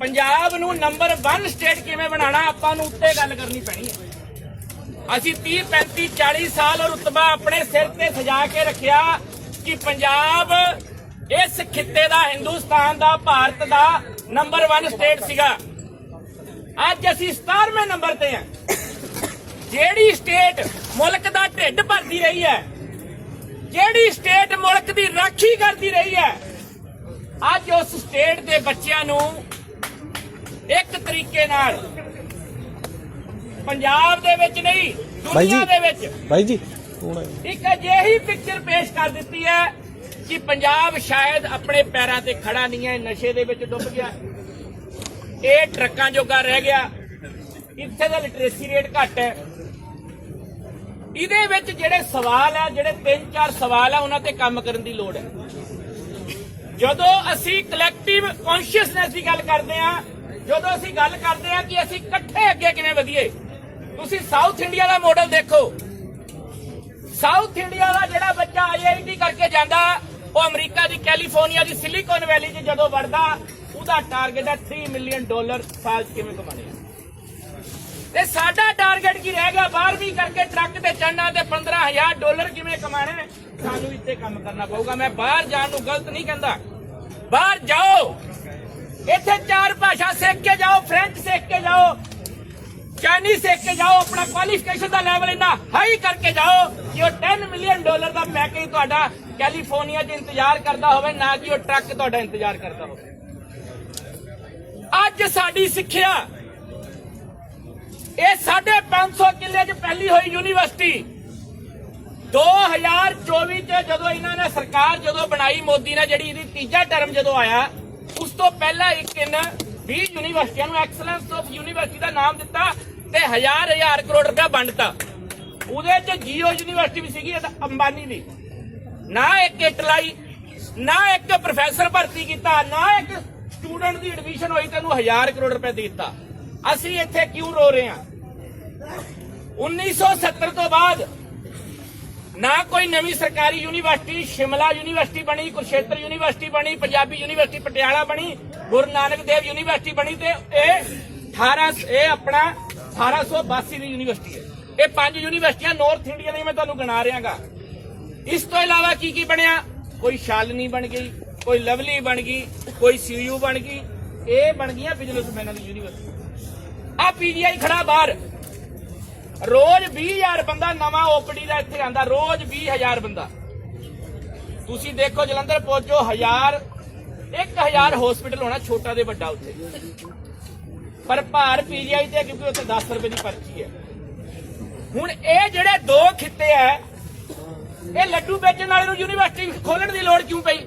ਪੰਜਾਬ ਨੂੰ number 1 state ਕਿਵੇਂ ਬਣਾਉਣਾ, ਆਪਾਂ ਨੂੰ ਉੱਤੇ ਗੱਲ ਕਰਨੀ ਪੈਣੀ ਹੈ। ਅਸੀਂ 30 35 40 ਸਾਲ ਰੁਤਬਾ ਆਪਣੇ ਸਿਰ ਤੇ ਸਜਾ ਕੇ ਰੱਖਿਆ ਕਿ ਪੰਜਾਬ ਇਸ ਖਿੱਤੇ ਦਾ, ਹਿੰਦੁਸਤਾਨ ਦਾ, ਭਾਰਤ ਦਾ ਨੰਬਰ 1 ਸਟੇਟ ਸੀਗਾ। ਅੱਜ ਅਸੀਂ 17ਵੇਂ ਨੰਬਰ ਤੇ ਹਾਂ। ਜਿਹੜੀ ਸਟੇਟ ਮੁਲਕ ਦਾ ਢਿੱਡ ਭਰਦੀ ਰਹੀ ਹੈ, ਜਿਹੜੀ ਸਟੇਟ ਮੁਲਕ ਦੀ ਰਾਖੀ ਕਰਦੀ ਰਹੀ ਹੈ, ਅੱਜ ਉਸ ਸਟੇਟ ਦੇ ਬੱਚਿਆਂ ਨੂੰ ਇੱਕ ਤਰੀਕੇ ਨਾਲ। ਪੰਜਾਬ ਦੇ ਵਿੱਚ ਨਹੀਂ। ਦੁਨੀਆ ਦੇ ਵਿੱਚ। ਬਾਈ ਜੀ ਇੱਕ ਅਜਿਹੀ ਪਿਕਚਰ ਪੇਸ਼ ਕਰ ਦਿੱਤੀ ਹੈ ਕਿ ਪੰਜਾਬ ਸ਼ਾਇਦ ਆਪਣੇ ਪੈਰਾਂ ਤੇ ਖੜਾ ਨਹੀਂ ਹੈ ਨਸ਼ੇ ਦੇ ਵਿੱਚ ਡੁੱਬ ਗਿਆ। ਇਹ ਟਰੱਕਾਂ ਜੋਗਾ ਰਹਿ ਗਿਆ। ਇੱਥੇ ਦਾ ਲਿਟਰੇਸੀ ਰੇਟ ਘੱਟ ਹੈ। ਇਹਦੇ ਵਿੱਚ ਜਿਹੜੇ ਸਵਾਲ ਹੈ ਜਿਹੜੇ ਤਿੰਨ ਚਾਰ ਸਵਾਲ ਹੈ ਉਹਨਾਂ ਤੇ ਕੰਮ ਕਰਨ ਦੀ ਲੋੜ ਹੈ। ਜਦੋਂ ਅਸੀਂ ਕਲੈਕਟਿਵ ਕੌਨਸ਼ੀਅਸਨੈਸ ਦੀ ਗੱਲ ਕਰਦੇ ਹਾਂ ਜਦੋਂ ਅਸੀਂ ਗੱਲ ਕਰਦੇ ਹਾਂ ਕਿ ਅਸੀਂ ਇਕੱਠੇ ਅੱਗੇ ਕਿਵੇਂ ਵਧੀਏ, ਤੁਸੀਂ ਸਾਊਥ ਇੰਡੀਆ ਦਾ ਮਾਡਲ ਦੇਖੋ। ਸਾਊਥ ਇੰਡੀਆ ਦਾ ਜਿਹੜਾ ਬੱਚਾ ਆਈਆਈਟੀ ਕਰਕੇ ਜਾਂਦਾ, ਉਹ ਅਮਰੀਕਾ ਦੀ ਕੈਲੀਫੋਰਨੀਆ ਦੀ ਸਿਲੀਕਨ ਵੈਲੀ 'ਚ ਜਦੋਂ ਵੜਦਾ, ਉਹਦਾ ਟਾਰਗੇਟ ਹੈ 3 ਮਿਲੀਅਨ ਡਾਲਰ ਸਾਲ ਕਿਵੇਂ ਕਮਾਣੇ ਤੇ ਸਾਡਾ ਟਾਰਗੇਟ ਕੀ ਰਹਿ ਗਿਆ? 12ਵੀਂ ਕਰਕੇ ਟਰੱਕ ਤੇ ਚੜਨਾ ਤੇ 15000 ਡਾਲਰ ਕਿਵੇਂ ਕਮਾਣੇ ਸਾਨੂੰ ਇੱਥੇ ਕੰਮ ਕਰਨਾ ਪਊਗਾ। ਮੈਂ ਬਾਹਰ ਜਾਣ ਨੂੰ ਗਲਤ ਨਹੀਂ ਕਹਿੰਦਾ। ਬਾਹਰ ਜਾਓ! ਇੱਥੇ ਚਾਰ ਭਾਸ਼ਾ ਸਿੱਖ ਕੇ ਜਾਓ ਫ੍ਰੈਂਚ ਸਿੱਖ ਕੇ ਜਾਓ ਚਾਈਨੀਜ਼ ਸਿੱਖ ਕੇ ਜਾਓ, ਆਪਣਾ ਕੁਆਲੀਫਿਕੇਸ਼ਨ ਦਾ ਲੈਵਲ ਇੰਨਾ ਹਾਈ ਕਰਕੇ ਜਾਓ ਕਿ ਉਹ 10 ਮਿਲੀਅਨ ਡਾਲਰ ਦਾ ਪੈਕੇਜ ਤੁਹਾਡਾ ਕੈਲੀਫੋਰਨੀਆ 'ਚ ਇੰਤਜ਼ਾਰ ਕਰਦਾ ਹੋਵੇ, ਨਾ ਕਿ ਉਹ ਟਰੱਕ ਤੁਹਾਡਾ ਇੰਤਜ਼ਾਰ ਕਰਦਾ ਹੋਵੇ। ਅੱਜ ਸਾਡੀ ਸਿੱਖਿਆ, ਇਹ 550 ਕਿੱਲੇ 'ਚ ਪਹਿਲੀ ਹੋਈ ਯੂਨੀਵਰਸਿਟੀ। 2024 'ਚ ਜਦੋਂ ਇਹਨਾਂ ਨੇ ਸਰਕਾਰ ਜਦੋਂ ਬਣਾਈ, ਮੋਦੀ ਨੇ ਜਿਹੜੀ ਇਹਦੀ ਤੀਜਾ ਟਰਮ ਜਦੋਂ ਆਇਆ ਤੋਂ ਪਹਿਲਾਂ ਇੱਕ ਇਹਨਾਂ 20 ਯੂਨੀਵਰਸਿਟੀਆਂ ਨੂੰ ਐਕਸਲੈਂਸ ਆਫ ਯੂਨੀਵਰਸਿਟੀ ਦਾ ਨਾਮ ਦਿੱਤਾ ਤੇ ਹਜ਼ਾਰ ਹਜ਼ਾਰ ਕਰੋੜ ਰੁਪਇਆ ਵੰਡਤਾ ਉਹਦੇ 'ਚ ਜੀਓ ਯੂਨੀਵਰਸਿਟੀ ਵੀ ਸੀਗੀ ਅੰਬਾਨੀ ਦੀ। ਨਾ ਇੱਕ ਇਟਲਾਈ, ਨਾ ਇੱਕ ਪ੍ਰੋਫੈਸਰ ਭਰਤੀ ਕੀਤਾ, ਨਾ ਇੱਕ ਸਟੂਡੈਂਟ ਦੀ ਐਡਮਿਸ਼ਨ ਹੋਈ ਤੈਨੂੰ ਹਜ਼ਾਰ ਕਰੋੜ ਰੁਪਏ ਦੇ ਦਿੱਤਾ। ਅਸੀਂ ਇੱਥੇ ਕਿਉਂ ਰੋ ਰਹੇ ਹਾਂ? 1970 ਤੋਂ ਬਾਅਦ ਨਾ ਕੋਈ ਨਵੀਂ ਸਰਕਾਰੀ ਯੂਨੀਵਰਸਿਟੀ, ਸ਼ਿਮਲਾ ਯੂਨੀਵਰਸਿਟੀ ਬਣੀ ਕੁਰਸ਼ੇਤਰ ਯੂਨੀਵਰਸਿਟੀ ਬਣੀ, ਪੰਜਾਬੀ ਯੂਨੀਵਰਸਿਟੀ ਪਟਿਆਲਾ ਬਣੀ, ਗੁਰੂ ਨਾਨਕ ਦੇਵ ਯੂਨੀਵਰਸਿਟੀ ਬਣੀ ਤੇ ਇਹ 18 ਇਹ ਆਪਣਾ 1882 ਦੀ ਯੂਨੀਵਰਸਿਟੀ ਹੈ। ਇਹ ਪੰਜ ਯੂਨੀਵਰਸਿਟੀਆਂ ਨਾਰਥ ਇੰਡੀਆ ਦੀਆਂ ਮੈਂ ਤੁਹਾਨੂੰ ਗਿਣਾ ਰਿਹਾਗਾ। ਇਸ ਤੋਂ ਇਲਾਵਾ ਕੀ ਕੀ ਬਣਿਆ? ਕੋਈ ਸ਼ਾਲਨੀ ਬਣ ਗਈ, ਕੋਈ ਲਵਲੀ ਬਣ ਗਈ, ਕੋਈ ਸੀਯੂ ਬਣ ਗਈ। ਇਹ ਬਣ ਗਈਆਂ ਬਿਜ਼ਨਸਮੈਨਾਂ ਦੀ ਯੂਨੀਵਰਸਿਟੀ। ਆ ਪੀਜੀਆਈ ਖੜਾ ਬਾਹਰ। ਰੋਜ਼ 20000 ਬੰਦਾ ਨਵਾਂ ਓਪੀਡੀ ਦਾ ਇੱਥੇ ਆਂਦਾ, ਰੋਜ਼ 20000 ਬੰਦਾ। ਤੁਸੀਂ ਦੇਖੋ ਜਲੰਧਰ ਪਹੁੰਚੋ 1000 1000 ਹਸਪੀਟਲ ਹੋਣਾ ਛੋਟਾ ਤੇ ਵੱਡਾ ਉੱਥੇ। ਪਰ ਭਾਰ ਪੀਜੀਆਈ ਤੇ ਕਿਉਂਕਿ ਉੱਥੇ 10 ਰੁਪਏ ਦੀ ਪਰਚੀ ਹੈ। ਹੁਣ ਇਹ ਜਿਹੜੇ ਦੋ ਖਿੱਤੇ ਐ ਇਹ ਲੱਡੂ ਵੇਚਣ ਵਾਲੇ ਨੂੰ ਯੂਨੀਵਰਸਿਟੀ ਖੋਲਣ ਦੀ ਲੋੜ ਕਿਉਂ ਪਈ?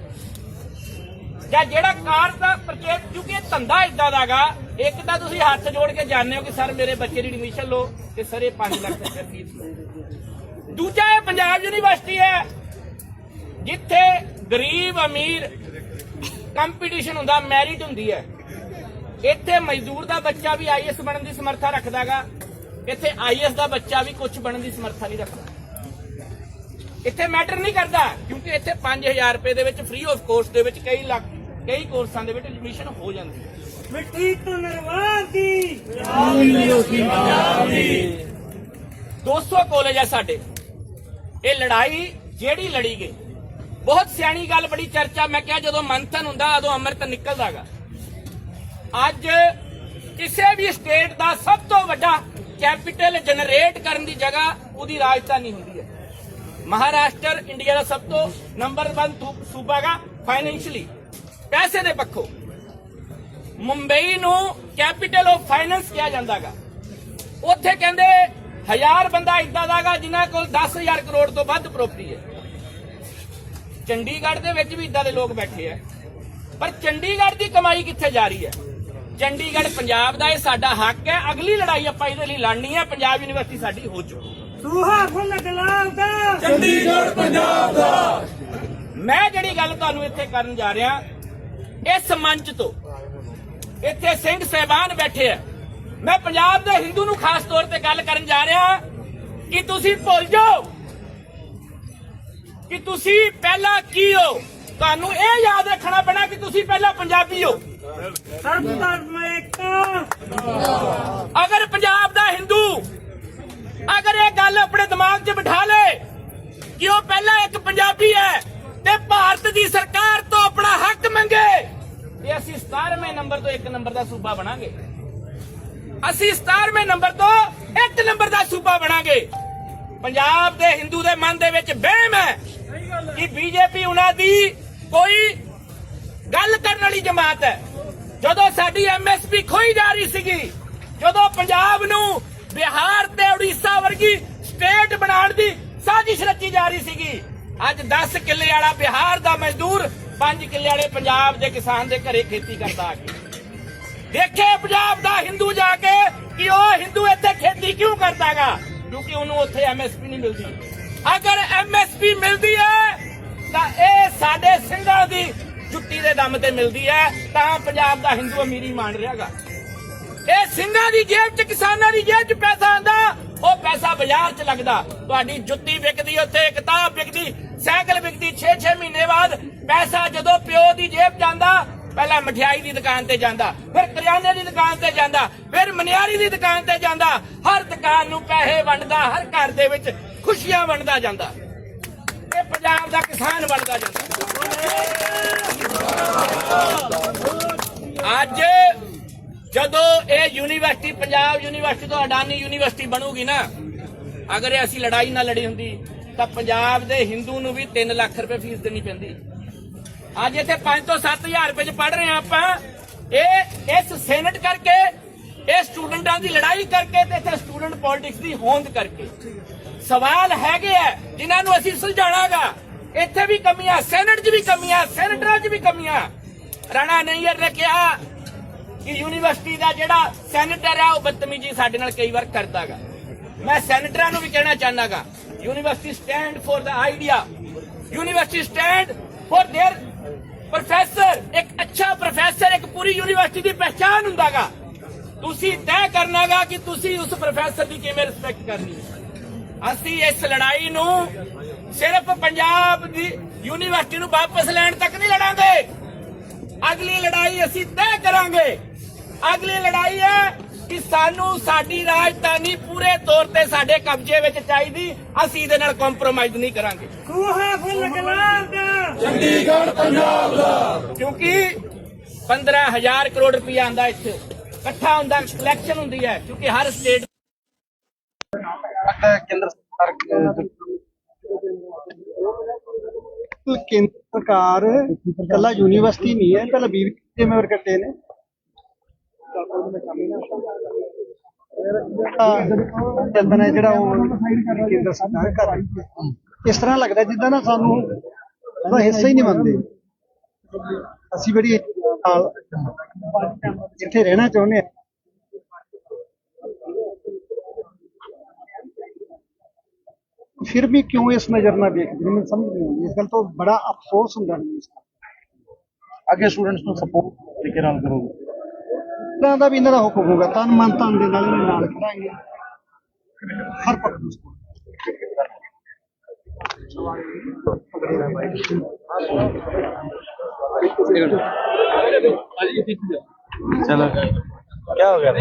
ਜਾਂ ਜਿਹੜਾ ਕਾਰ ਦਾ ਪਰਚੇਸ ਕਿਉਂਕਿ ਇਹ ਧੰਦਾ ਇਦਾਂ ਦਾਗਾ ਇੱਕ ਤਾਂ ਤੁਸੀਂ ਹੱਥ ਜੋੜ ਕੇ ਜਾਣਦੇ ਹੋ ਕਿ ਸਰ ਮੇਰੇ ਬੱਚੇ ਦੀ ਐਡਮਿਸ਼ਨ ਲਓ ਤੇ ਸਰ ਇਹ 5 ਲੱਖ ਰੁਪਏ ਫੀਸ ਲਓ। ਦੂਜਾ ਇਹ ਪੰਜਾਬ ਯੂਨੀਵਰਸਿਟੀ ਹੈ, ਜਿੱਥੇ ਗਰੀਬ ਅਮੀਰ ਕੰਪੀਟੀਸ਼ਨ ਹੁੰਦਾ ਮੈਰਿਟ ਹੁੰਦੀ ਹੈ। ਇੱਥੇ ਮਜ਼ਦੂਰ ਦਾ ਬੱਚਾ ਵੀ ਆਈਐਸ ਬਣਨ ਦੀ ਸਮਰੱਥਾ ਰੱਖਦਾਗਾ, ਇੱਥੇ ਆਈਐਸ ਦਾ ਬੱਚਾ ਵੀ ਕੁਝ ਬਣਨ ਦੀ ਸਮਰੱਥਾ ਨਹੀਂ ਰੱਖਦਾ। ਇੱਥੇ ਮੈਟਰ ਨਹੀਂ ਕਰਦਾ, ਕਿਉਂਕਿ ਇੱਥੇ 5000 ਰੁਪਏ ਦੇ ਵਿੱਚ ਫ੍ਰੀ ਆਫ ਕੋਰਸ ਦੇ ਵਿੱਚ ਕਈ ਲੱਖ, ਕਈ ਕੋਰਸਾਂ ਦੇ ਵਿੱਚ ਐਡਮਿਸ਼ਨ ਹੋ ਜਾਂਦੀ ਹੈ। ਮਿੱਟੀ ਤੋਂ ਨਿਰਵਾਣ ਦੀ। 200 ਕਾਲਜ ਆ ਸਾਡੇ। ਇਹ ਲੜਾਈ ਜਿਹੜੀ ਲੜੀ ਗਈ, ਬਹੁਤ ਸਿਆਣੀ ਗੱਲ, ਬੜੀ ਚਰਚਾ। ਮੈਂ ਕਿਹਾ ਜਦੋਂ ਮੰਥਨ ਹੁੰਦਾ, ਉਦੋਂ ਅੰਮ੍ਰਿਤ ਨਿਕਲਦਾਗਾ। ਅੱਜ ਕਿਸੇ ਵੀ ਸਟੇਟ ਦਾ ਸਭ ਤੋਂ ਵੱਡਾ ਕੈਪੀਟਲ ਜਨਰੇਟ ਕਰਨ ਦੀ ਜਗ੍ਹਾ ਉਹਦੀ ਰਾਜਧਾਨੀ ਹੁੰਦੀ ਹੈ। ਮਹਾਰਾਸ਼ਟਰ ਇੰਡੀਆ ਦਾ ਸਭ ਤੋਂ ਨੰਬਰ 1 ਸੂਬਾ ਹੈਗਾ ਫਾਈਨੈਂਸ਼ੀਅਲੀ ਪੈਸੇ ਦੇ ਪੱਖੋਂ। ਮੁੰਬਈ ਨੂੰ ਕੈਪੀਟਲ ਆਫ ਫਾਈਨੈਂਸ ਕਿਹਾ ਜਾਂਦਾਗਾ। ਉੱਥੇ ਕਹਿੰਦੇ ਹਜ਼ਾਰ ਬੰਦਾ ਇਦਾਂ ਦਾਗਾ ਜਿਨ੍ਹਾਂ ਕੋਲ 10000 ਕਰੋੜ ਤੋਂ ਵੱਧ ਪ੍ਰਾਪਰਟੀ ਹੈ। ਚੰਡੀਗੜ੍ਹ ਦੇ ਵਿੱਚ ਵੀ ਇਦਾਂ ਦੇ ਲੋਕ ਬੈਠੇ ਆ। ਪਰ ਚੰਡੀਗੜ੍ਹ ਦੀ ਕਮਾਈ ਕਿੱਥੇ ਜਾ ਰਹੀ ਹੈ? ਚੰਡੀਗੜ੍ਹ ਪੰਜਾਬ ਦਾ ਇਹ ਸਾਡਾ ਹੱਕ ਹੈ। ਅਗਲੀ ਲੜਾਈ ਆਪਾਂ ਇਹਦੇ ਲਈ ਲੜਨੀ ਹੈ। ਪੰਜਾਬ ਯੂਨੀਵਰਸਿਟੀ ਸਾਡੀ ਹੋ ਚੁੱਕੀ ਹੈ। ਸੂਹਾ ਫੁੱਲ ਗੁਲਾਬ ਦਾ। ਮੈਂ ਜਿਹੜੀ ਗੱਲ ਤੁਹਾਨੂੰ ਇੱਥੇ ਕਰਨ ਜਾ ਰਿਹਾ ਇਸ ਮੰਚ ਤੋਂ ਇੱਥੇ ਸਿੰਘ ਸਹਿਬਾਨ ਬੈਠੇ ਆ। ਮੈਂ ਪੰਜਾਬ ਦੇ ਹਿੰਦੂ ਨੂੰ ਖਾਸ ਤੌਰ ਤੇ ਗੱਲ ਕਰਨ ਜਾ ਰਿਹਾ ਕਿ ਤੁਸੀਂ ਭੁੱਲ ਜਾਓ ਕਿ ਤੁਸੀਂ ਪਹਿਲਾਂ ਕੀ ਹੋ। ਤੁਹਾਨੂੰ ਇਹ ਯਾਦ ਰੱਖਣਾ ਪੈਣਾ ਕਿ ਤੁਸੀਂ ਪਹਿਲਾਂ ਪੰਜਾਬੀ ਹੋ। ਸਰਬ ਧਰਮ ਅਗਰ ਪੰਜਾਬ ਦਾ ਹਿੰਦੂ, ਅਗਰ ਇਹ ਗੱਲ ਆਪਣੇ ਦਿਮਾਗ 'ਚ ਬਿਠਾ ਲੇ ਕਿ ਉਹ ਪਹਿਲਾਂ ਇੱਕ ਪੰਜਾਬੀ ਹੈ ਤੇ ਭਾਰਤ ਦੀ ਸਰਕਾਰ ਤੋਂ ਆਪਣਾ ਹੱਕ ਮੰਗੇ ਅਸੀਂ 17ਵੇਂ ਨੰਬਰ ਤੋਂ ਇੱਕ ਨੰਬਰ ਦਾ ਸੂਬਾ ਬਣਾਂਗੇ। ਅਸੀਂ 17ਵੇਂ ਨੰਬਰ ਤੋਂ ਇੱਕ ਨੰਬਰ ਦਾ ਸੂਬਾ ਬਣਾਂਗੇ। ਪੰਜਾਬ ਦੇ, ਹਿੰਦੂ ਦੇ ਮਨ ਦੇ ਵਿੱਚ ਵਹਿਮ ਹੈ ਕਿ ਬੀਜੇਪੀ ਉਹਨਾਂ ਦੀ ਕੋਈ ਗੱਲ ਕਰਨ ਵਾਲੀ ਜਮਾਤ ਹੈ। ਜਦੋਂ ਸਾਡੀ ਐਮਐਸਪੀ ਖੋਈ ਜਾ ਰਹੀ ਸੀਗੀ, ਜਦੋਂ ਪੰਜਾਬ ਨੂੰ ਬਿਹਾਰ ਤੇ ਉੜੀਸਾ ਵਰਗੀ ਸਟੇਟ ਬਣਾਉਣ ਦੀ ਸਾਜ਼ਿਸ਼ ਰਚੀ ਜਾ ਰਹੀ ਸੀਗੀ, ਅੱਜ 10 ਕਿੱਲੇ ਵਾਲਾ ਬਿਹਾਰ ਦਾ ਮਜ਼ਦੂਰ ਪੰਜ ਕਿੱਲੇ ਵਾਲੇ ਪੰਜਾਬ ਦੇ ਕਿਸਾਨ ਦੇ ਘਰੇ ਖੇਤੀ ਕਰਦਾ ਆ ਕੇ। ਦੇਖੇ ਪੰਜਾਬ ਦਾ ਹਿੰਦੂ ਜਾ ਕੇ ਕਿ ਉਹ ਹਿੰਦੂ ਇੱਥੇ ਖੇਤੀ ਕਿਉਂ ਕਰਦਾਗਾ? ਕਿਉਂਕਿ ਉਹਨੂੰ ਉੱਥੇ ਐਮਐਸਪੀ ਨਹੀਂ ਮਿਲਦੀ। ਅਗਰ ਐਮਐਸਪੀ ਮਿਲਦੀ ਹੈ, ਤਾਂ ਇਹ ਸਾਡੇ ਸਿੰਘਾਂ ਦੀ ਜੁੱਤੀ ਦੇ ਦਮ ਤੇ ਮਿਲਦੀ ਹੈ, ਤਾਂ ਪੰਜਾਬ ਦਾ ਹਿੰਦੂ ਅਮੀਰੀ ਮਾਣ ਰਿਹਾਗਾ। ਇਹ ਸਿੰਘਾਂ ਦੀ ਜੇਬ 'ਚ ਕਿਸਾਨ ਦੀ ਜੇਬ 'ਚ ਪੈਸਾ ਆਂਦਾ ਉਹ ਪੈਸਾ ਬਾਜ਼ਾਰ 'ਚ ਲੱਗਦਾ। ਤੁਹਾਡੀ ਜੁੱਤੀ ਵਿਕਦੀ, ਉੱਥੇ ਕਿਤਾਬ ਵਿਕਦੀ, ਸਾਈਕਲ ਵਿਕਦੀ 6-6 ਮਹੀਨੇ ਬਾਅਦ ਪੈਸਾ ਜਦੋਂ ਪਿਓ ਦੀ ਜੇਬ ਜਾਂਦਾ, ਪਹਿਲਾਂ ਮਠਿਆਈ ਦੀ ਦੁਕਾਨ ਤੇ ਜਾਂਦਾ, ਫਿਰ ਕਰਿਆਨੇ ਦੀ ਦੁਕਾਨ ਤੇ ਜਾਂਦਾ, ਫਿਰ ਮਨਿਆਰੀ ਦੀ ਦੁਕਾਨ ਤੇ ਜਾਂਦਾ। ਹਰ ਦੁਕਾਨ ਨੂੰ ਪੈਸੇ ਵੰਡਦਾ, ਹਰ ਘਰ ਦੇ ਵਿੱਚ ਖੁਸ਼ੀਆਂ ਵੰਡਦਾ ਜਾਂਦਾ। ਇਹ ਪੰਜਾਬ ਦਾ ਕਿਸਾਨ ਬਣਦਾ ਜਾਂਦਾ। ਅੱਜ ਜਦੋਂ ਇਹ ਯੂਨੀਵਰਸਿਟੀ, ਪੰਜਾਬ ਯੂਨੀਵਰਸਿਟੀ ਤੋਂ ਅਡਾਨੀ ਯੂਨੀਵਰਸਿਟੀ ਬਣੂਗੀ ਨਾ ਅਗਰ ਅਸੀਂ ਲੜਾਈ ਨਾ ਲੜੀ ਹੁੰਦੀ, ਤਾਂ ਪੰਜਾਬ ਦੇ ਹਿੰਦੂ ਨੂੰ ਵੀ 3 ਲੱਖ ਰੁਪਏ ਫੀਸ ਦੇਣੀ ਪੈਂਦੀ। ਅੱਜ ਇੱਥੇ 5 ਤੋਂ 7000 ਰੁਪਏ ਚ ਪੜ ਰਹੇ ਹਾਂ ਆਪਾਂ। ਇਹ, ਇਸ ਸੈਨੇਟ ਕਰਕੇ, ਇਹ ਸਟੂਡੈਂਟਾਂ ਦੀ ਲੜਾਈ ਕਰਕੇ ਤੇ ਇੱਥੇ ਸਟੂਡੈਂਟ ਪੋਲਿਟਿਕਸ ਦੀ ਹੋਂਦ ਕਰਕੇ। ਸਵਾਲ ਹੈਗੇ ਆ, ਜਿਨ੍ਹਾਂ ਨੂੰ ਅਸੀਂ ਸੁਲਝਾਣਾਗਾ। ਇੱਥੇ ਵੀ ਕਮੀਆਂ ਸੈਨੇਟ 'ਚ ਵੀ ਕਮੀਆਂ ਸੈਨੇਟਰਾਂ 'ਚ ਵੀ ਕਮੀਆਂ। ਰਾਣਾ ਨਈਅਰ ਨੇ ਕਿਹਾ ਕਿ ਯੂਨੀਵਰਸਿਟੀ ਦਾ ਜਿਹੜਾ ਸੈਨੇਟਰ ਹੈ ਉਹ ਬਦਤਮੀਜੀ ਸਾਡੇ ਨਾਲ ਕਈ ਵਾਰ ਕਰਦਾਗਾ। ਮੈਂ ਸੈਨੇਟਰਾਂ ਨੂੰ ਵੀ ਕਹਿਣਾ ਚਾਹਨਾਗਾ university stand for the idea university stand for their professor ਇੱਕ ਅੱਛਾ ਪ੍ਰੋਫੈਸਰ ਇੱਕ ਪੂਰੀ ਯੂਨੀਵਰਸਿਟੀ ਦੀ ਪਛਾਣ ਹੁੰਦਾਗਾ। ਤੁਸੀਂ ਤੈਅ ਕਰਨਾਗਾ ਕਿ ਤੁਸੀਂ ਉਸ ਪ੍ਰੋਫੈਸਰ ਦੀ ਕਿਵੇਂ ਰਿਸਪੈਕਟ ਕਰਨੀ ਹੈ। ਅਸੀਂ ਇਸ ਲੜਾਈ ਨੂੰ ਸਿਰਫ ਪੰਜਾਬ ਦੀ ਯੂਨੀਵਰਸਿਟੀ ਨੂੰ ਵਾਪਸ ਲੈਣ ਤੱਕ ਨਹੀਂ ਲੜਾਂਗੇ। ਅਗਲੀ ਲੜਾਈ ਅਸੀਂ ਤੈਅ ਕਰਾਂਗੇ। ਅਗਲੀ ਲੜਾਈ ਹੈ ਕਿ ਸਾਨੂੰ ਸਾਡੀ ਰਾਜਧਾਨੀ ਪੂਰੇ ਤੌਰ ਤੇ ਸਾਡੇ ਕਬਜ਼ੇ ਵਿੱਚ ਚਾਹੀਦੀ ਅਸੀਂ ਇਹਦੇ ਨਾਲ ਕੰਪਰੋਮਾਈਜ਼ ਨਹੀਂ ਕਰਾਂਗੇ। ਖੂਹਾ ਫੁੱਲ ਗੁਲਾਬ ਦਾ। ਕਿਉਂਕਿ 15000 ਕਰੋੜ ਰੁਪਇਆ ਆਂਦਾ ਇੱਥੇ। ਇਕੱਠਾ ਹੁੰਦਾ ਕਲੈਕਸ਼ਨ ਹੁੰਦੀ ਹੈ ਕਿਉਂਕਿ ਹਰ ਸਟੇਟ ਕੇਂਦਰ ਸਰਕਾਰ ਕੇਂਦਰ ਸਰਕਾਰ ਕੱਲਾ ਯੂਨੀਵਰਸਿਟੀ ਨਹੀਂ ਹੈ ਪਹਿਲਾਂ ਵੀਰ ਜ਼ਿੰਮੇਵਾਰ ਕੱਟੇ ਨੇ। ਚੱਲਦਾ ਨੇ ਜਿਹੜਾ ਉਹ ਕੇਂਦਰ ਸਰਕਾਰ ਕਰ ਰਹੀ ਹੈ। ਇਸ ਤਰ੍ਹਾਂ ਲੱਗਦਾ ਜਿੱਦਾਂ ਨਾ ਸਾਨੂੰ ਉਹਦਾ ਹਿੱਸਾ ਹੀ ਨਹੀਂ ਮੰਨਦੇ ਅਸੀਂ ਬੜੀ ਨਾਲ ਇੱਥੇ ਰਹਿਣਾ ਚਾਹੁੰਦੇ ਹਾਂ। ਫਿਰ ਵੀ ਕਿਉਂ ਇਸ ਨਜ਼ਰ ਨਾਲ ਦੇਖਦੇ ਨੇ? ਮੈਨੂੰ ਸਮਝ ਨਹੀਂ ਆਉਂਦੀ। ਇਸ ਗੱਲ ਤੋਂ ਬੜਾ ਅਫਸੋਸ ਹੁੰਦਾ ਮੈਨੂੰ ਇਸ ਗੱਲ ਅੱਗੇ ਸਟੂਡੈਂਟਸ ਨੂੰ ਸਪੋਰਟ ਤਰੀਕੇ ਨਾਲ ਕਰੋਗੇ ਦਾ। ਦਾ ਵੀ ਇਹਨਾਂ ਦਾ ਹੁਕਮ ਹੋਗਾ ਤਨ ਮਨ ਧਨ ਦੇ ਨਾਲ ਇਹਨਾਂ ਨਾਲ ਖੜਾਂਗੇ ਹਰ ਪੱਖ ਨੂੰ ਚਲੋ। ਕੀ ਹੋ ਗਿਆ?